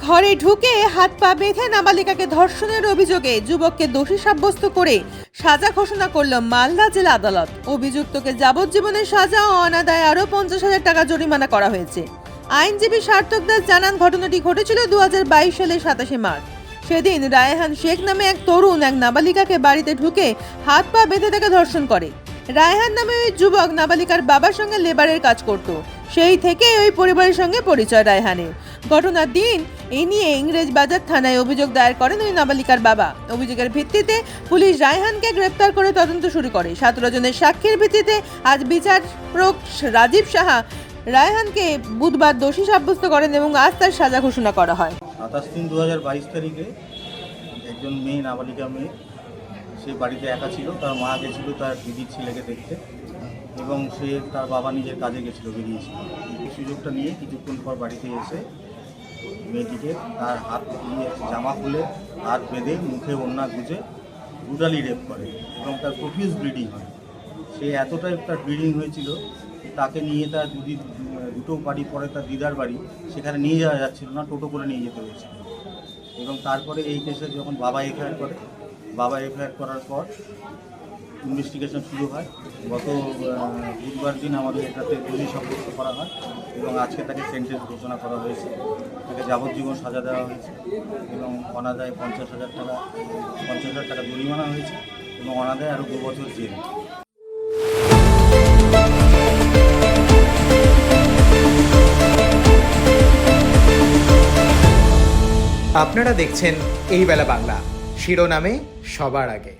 ঘরে ঢুকে হাত পা বেঁধে নাবালিকাকে ধর্ষণের অভিযোগে যুবককে দোষী সাব্যস্ত করে সাজা ঘোষণা করল মালদা জেলা আদালত। অভিযুক্তকে যাবজ্জীবনের সাজা ও অনাদায় আরও পঞ্চাশ হাজার টাকা জরিমানা করা হয়েছে। আইনজীবী সার্থক দাস জানান, ঘটনাটি ঘটেছিল দু হাজার বাইশ সালের সাতাশে মার্চ। সেদিন রায়হান শেখ নামে এক তরুণ এক নাবালিকাকে বাড়িতে ঢুকে হাত পা বেঁধে তাকে ধর্ষণ করে। রায়হান নামে ওই যুবক নাবালিকার বাবার সঙ্গে লেবারের কাজ করত। সেই থেকে ওই পরিবারের সঙ্গে পরিচয় রায়হানের ঘটনার দিন এ নিয়ে ইংরেজ বাজার থানায় অভিযোগ দায়ের করেন ওই নাবালিকার বাবা। অভিযোগের ভিত্তিতে পুলিশ রায়হানকে গ্রেপ্তার করে তদন্ত শুরু করে। সতেরো জনের সাক্ষীর ভিত্তিতে আজ বিচারক রাজীব সাহা রায়হানকে বুধবার দোষী সাব্যস্ত করেন এবং আজ তার সাজা ঘোষণা করা হয়। সাতাশ তিন দু তারিখে একজন মেয়ে, নাবালিকা মেয়ে, সে বাড়িতে একা ছিল। তার মা গেছিল, তার দিদির ছেলেকে দেখতে। এবং সে তার বাবা নিজের কাজে গেছিল, বেরিয়েছিল। এই সুযোগটা নিয়ে কিছুক্ষণ পর বাড়িতে এসে মেয়েটিকে তার হাত দিয়ে জামা খুলে হাত বেঁধে মুখে ওড়না গুঁজে ব্রুটালি রেপ করে এবং তার প্রফিউজ ব্লিডিং হয়। সে এতটাই তার ব্লিডিং হয়েছিল তাকে নিয়ে তার দুদি দুটো বাড়ি, পরে তার দিদার বাড়ি, সেখানে নিয়ে যাওয়া যাচ্ছিল না, টোটো করে নিয়ে যেতে হয়েছিল। এবং তারপরে এই কেসে যখন বাবা এফআইআর করে, বাবা এফআইআর করার পর ইনভেস্টিগেশন শুরু হয়। গত বুধবার দিন আমাদের এটাতে দোষী সাব্যস্ত করা হয় এবং আজকে তাকে সেন্টেন্স ঘোষণা করা হয়েছে। তাকে যাবজ্জীবন সাজা দেওয়া হয়েছে এবং অনাদায় পঞ্চাশ হাজার টাকা, পঞ্চাশ হাজার টাকা জরিমানা হয়েছে এবং অনাদায় আরও দু বছর জেল। আপনারা দেখছেন এই বেলা বাংলা। শিরোনামে সবার আগে।